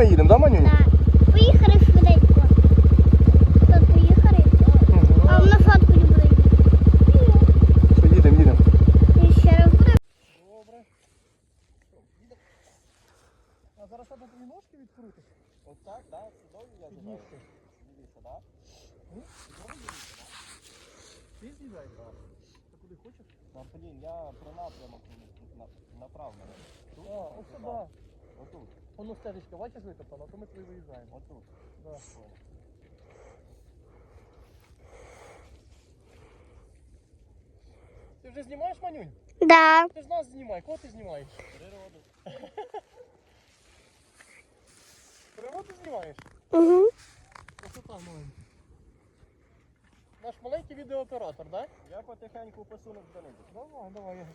ми їдемо, да, Манюнь? Так. Поїхали швиденько. Тут поїхали. Угу. А на фотку не буде. Все, їдемо, їдемо. І ще раз буде. Добре. А зараз треба тобі ножки відкрути. От так, да, сюди я. Підніжки. Дивіться, да? Ти з'їжджай? Так. Ти куди хочеш? Та, блін, я про напрямок направлений. Тут? А, ось сюди. Отут, Воно стежечка, бачиш викопана, то ми туди виїжджаємо. отут. Да. Ти вже знімаєш, Манюнь? Да. Ти ж нас знімай, кого ти знімаєш? Природу. Природу знімаєш? Угу. Красота маленька. Наш маленький відеооператор, так? Да? Я потихеньку посунув до них. Давай, давай. я-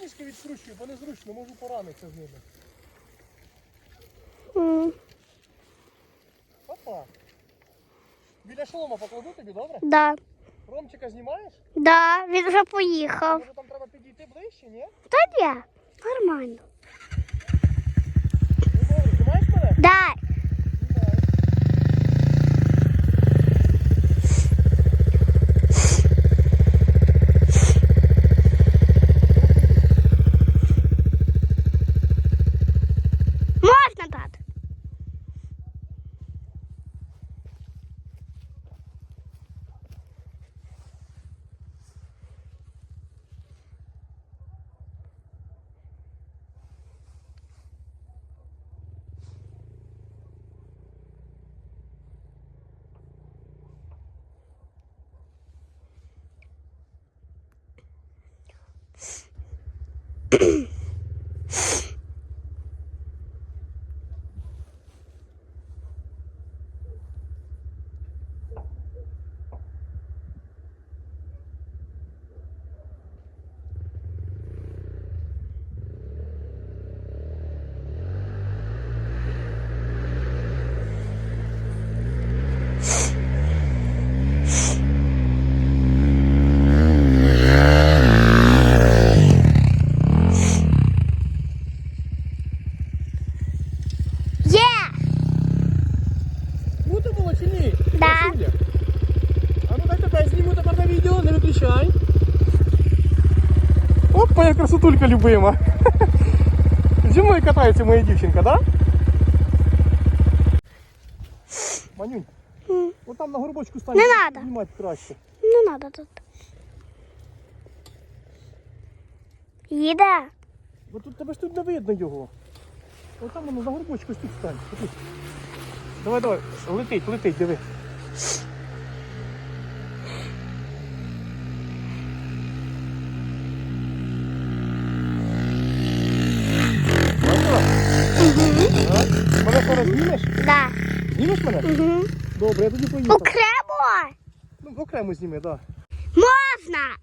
Підніжки відкручую, бо незручно, можу поранитися з ними. М, Опа. Біля шолома покладу тобі, добре? Да. Ромчика знімаєш? Да, він вже поїхав. Може там треба підійти ближче, ні? Та ні, нормально. Ну добре, знімаєш мене? Да. mm виключай. Опа, яка красотулька любима. Зі мною катається моя дівчинка, да? Манюнь, от там на горбочку стань. Не надо. Знімати краще. Не надо тут. Їде. Бо тут тебе ж тут не видно його. От там воно на горбочку ось тут стань. Давай, давай, летить, летить, диви. зараз знімеш? Да. Знімеш мене? Угу. Добре, я тоді поїду. Окремо? Ну, окремо зніми, так. Да. Можна!